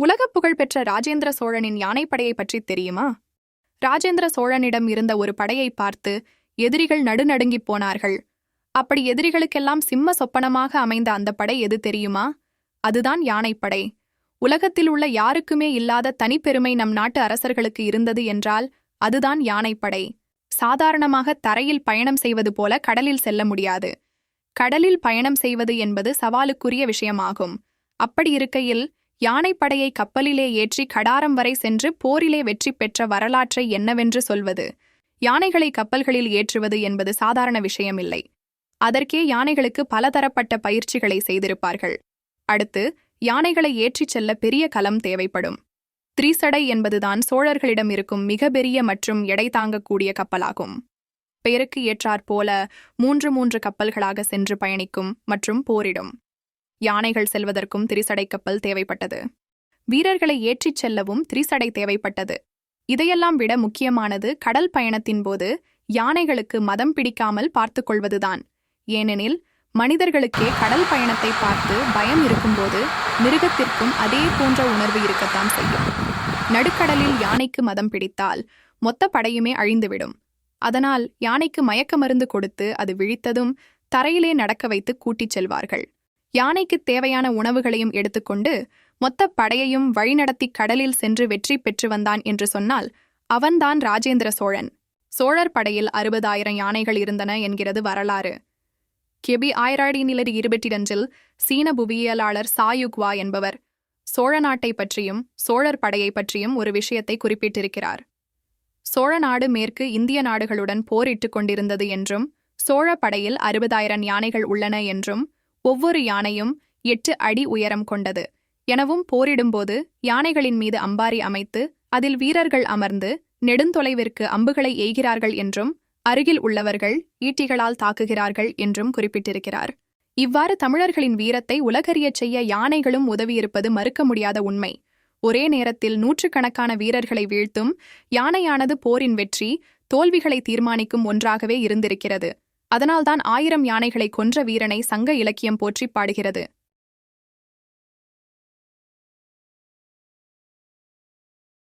உலகப் புகழ்பெற்ற ராஜேந்திர சோழனின் யானைப்படையை பற்றி தெரியுமா? ராஜேந்திர சோழனிடம் இருந்த ஒரு படையை பார்த்து எதிரிகள் நடுநடுங்கிப் போனார்கள். அப்படி எதிரிகளுக்கெல்லாம் சிம்ம சொப்பனமாக அமைந்த அந்த படை எது தெரியுமா? அதுதான் யானைப்படை. உலகத்தில் உள்ள யாருக்குமே இல்லாத தனிப்பெருமை நம் நாட்டு அரசர்களுக்கு இருந்தது என்றால் அதுதான் யானைப்படை. சாதாரணமாக தரையில் பயணம் செய்வது போல கடலில் செல்ல முடியாது. கடலில் பயணம் செய்வது என்பது சவாலுக்குரிய விஷயமாகும். அப்படி இருக்கையில் யானைப்படையை கப்பலிலே ஏற்றி கடாரம் வரை சென்று போரிலே வெற்றி பெற்ற வரலாற்றை என்னவென்று சொல்வது? யானைகளை கப்பல்களில் ஏற்றுவது என்பது சாதாரண விஷயமில்லை. அதற்கே யானைகளுக்கு பலதரப்பட்ட பயிற்சிகளை செய்திருப்பார்கள். அடுத்து யானைகளை ஏற்றிச் செல்ல பெரிய கலம் தேவைப்படும். திரிசடை என்பதுதான் சோழர்களிடம் இருக்கும் மிகப்பெரிய மற்றும் எடை தாங்கக்கூடிய கப்பலாகும். பெயருக்கு ஏற்றாற்போல மூன்று மூன்று கப்பல்களாக சென்று பயணிக்கும் மற்றும் போரிடும். யானைகள் செல்வதற்கும் திரிசடை கப்பல் தேவைப்பட்டது. வீரர்களை ஏற்றிச் செல்லவும் திரிசடை தேவைப்பட்டது. இதையெல்லாம் விட முக்கியமானது கடல் பயணத்தின் போது யானைகளுக்கு மதம் பிடிக்காமல் பார்த்துக் கொள்வதுதான். ஏனெனில் மனிதர்களுக்கே கடல் பயணத்தை பார்த்து பயம் இருக்கும்போது மிருகத்திற்கும் அதே போன்ற உணர்வு இருக்கத்தான் செய்யும். நடுக்கடலில் யானைக்கு மதம் பிடித்தால் மொத்த படையுமே அழிந்துவிடும். அதனால் யானைக்கு மயக்க மருந்து கொடுத்து அது விழித்ததும் தரையிலே நடக்க வைத்து கூட்டிச் செல்வார்கள். யானைக்குத் தேவையான உணவுகளையும் எடுத்துக்கொண்டு மொத்த படையையும் வழிநடத்தி கடலில் சென்று வெற்றி பெற்று வந்தான் என்று சொன்னால் அவன்தான் ராஜேந்திர சோழன். சோழர் படையில் அறுபதாயிரம் யானைகள் இருந்தன என்கிறது வரலாறு. கெபி ஆயிரடி நிலரி இருபத்திரண்டில் சீன புவியியலாளர் சாயுக்வா என்பவர் சோழ நாட்டை பற்றியும் சோழர் படையை பற்றியும் ஒரு விஷயத்தை குறிப்பிட்டிருக்கிறார். சோழ நாடு மேற்கு இந்திய நாடுகளுடன் போரிட்டுக் கொண்டிருந்தது என்றும் சோழ படையில் அறுபதாயிரம் யானைகள் உள்ளன என்றும் ஒவ்வொரு யானையும் எட்டு அடி உயரம் கொண்டது. எனவும் போரிடும்போது யானைகளின் மீது அம்பாரி அமைத்து அதில் வீரர்கள் அமர்ந்து நெடுந்தொலைவிற்கு அம்புகளை எய்கிறார்கள் என்றும் அருகில் உள்ளவர்கள் ஈட்டிகளால் தாக்குகிறார்கள் என்றும் குறிப்பிட்டிருக்கிறார். இவ்வாறு தமிழர்களின் வீரத்தை உலகறியச் செய்ய யானைகளும் உதவியிருப்பது மறுக்க முடியாத உண்மை. ஒரே நேரத்தில் நூற்றுக்கணக்கான வீரர்களை வீழ்த்தும் யானையானது போரின் வெற்றி தோல்விகளை தீர்மானிக்கும் ஒன்றாகவே இருந்திருக்கிறது. அதனால்தான் ஆயிரம் யானைகளை கொன்ற வீரனை சங்க இலக்கியம் போற்றிப் பாடுகிறது.